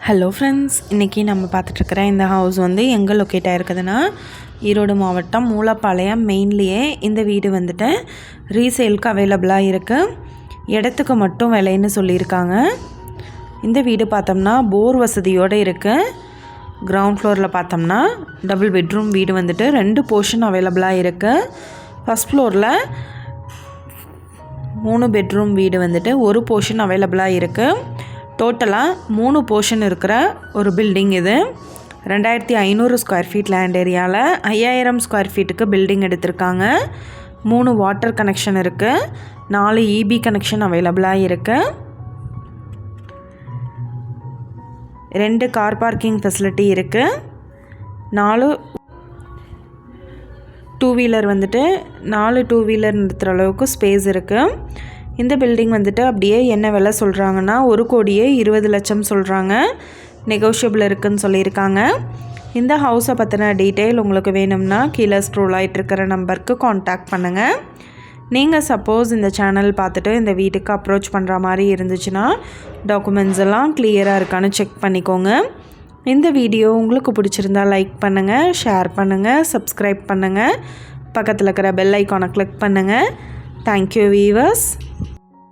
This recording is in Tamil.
ஹலோ ஃப்ரெண்ட்ஸ் இன்றைக்கி நம்ம பார்த்துட்ருக்குற இந்த ஹவுஸ் வந்து எங்கே லொக்கேட் ஆகிருக்குதுன்னா ஈரோடு மாவட்டம் மூலப்பாளையம் மெயின்லேயே இந்த வீடு வந்துட்டு ரீசேலுக்கு அவைலபிளாக இருக்குது இடத்துக்கு மட்டும் விலைன்னு சொல்லியிருக்காங்க. இந்த வீடு பார்த்தோம்னா போர் வசதியோடு இருக்குது கிரவுண்ட் ஃப்ளோரில் பார்த்தோம்னா டபுள் பெட்ரூம் வீடு வந்துட்டு ரெண்டு போர்ஷன் அவைலபிளாக இருக்குது ஃபஸ்ட் ஃப்ளோரில் மூணு பெட்ரூம் வீடு வந்துட்டு ஒரு போர்ஷன் அவைலபிளாக இருக்குது டோட்டலாக மூணு போர்ஷன் இருக்கிற ஒரு பில்டிங் இது. ரெண்டாயிரத்தி ஐநூறு ஸ்கொயர் ஃபீட் லேண்ட் ஏரியாவில் ஐயாயிரம் ஸ்கொயர் ஃபீட்டுக்கு பில்டிங் எடுத்திருக்காங்க. மூணு வாட்டர் கனெக்ஷன் இருக்குது நாலு இபி கனெக்ஷன் அவைலபிளாக இருக்குது ரெண்டு கார் பார்க்கிங் ஃபெசிலிட்டி இருக்குது நாலு டூ வீலர் வந்துட்டு நாலு டூ வீலர் நிறுத்துகிற அளவுக்கு ஸ்பேஸ் இருக்குது இந்த பில்டிங் வந்துட்டு அப்படியே என்ன விலை சொல்கிறாங்கன்னா ஒரு கோடியே இருபது லட்சம் சொல்கிறாங்க நெகோஷியபிள் இருக்குதுன்னு சொல்லியிருக்காங்க. இந்த ஹவுஸை பற்றின டீட்டெயில் உங்களுக்கு வேணும்னா கீழே ஸ்க்ரோல் ஆகிட்டுருக்கிற நம்பருக்கு காண்டாக்ட் பண்ணுங்கள் நீங்கள் சப்போஸ் இந்த சேனல் பார்த்துட்டு இந்த வீட்டுக்கு அப்ரோச் பண்ணுற மாதிரி இருந்துச்சுன்னா டாக்குமெண்ட்ஸ் எல்லாம் கிளியராக இருக்கான்னு செக் பண்ணிக்கோங்க. இந்த வீடியோ உங்களுக்கு பிடிச்சிருந்தா லைக் பண்ணுங்கள் ஷேர் பண்ணுங்கள் சப்ஸ்கிரைப் பண்ணுங்கள் பக்கத்தில் இருக்கிற பெல் ஐக்கானை கிளிக் பண்ணுங்கள் தேங்க்யூ வீவர்ஸ்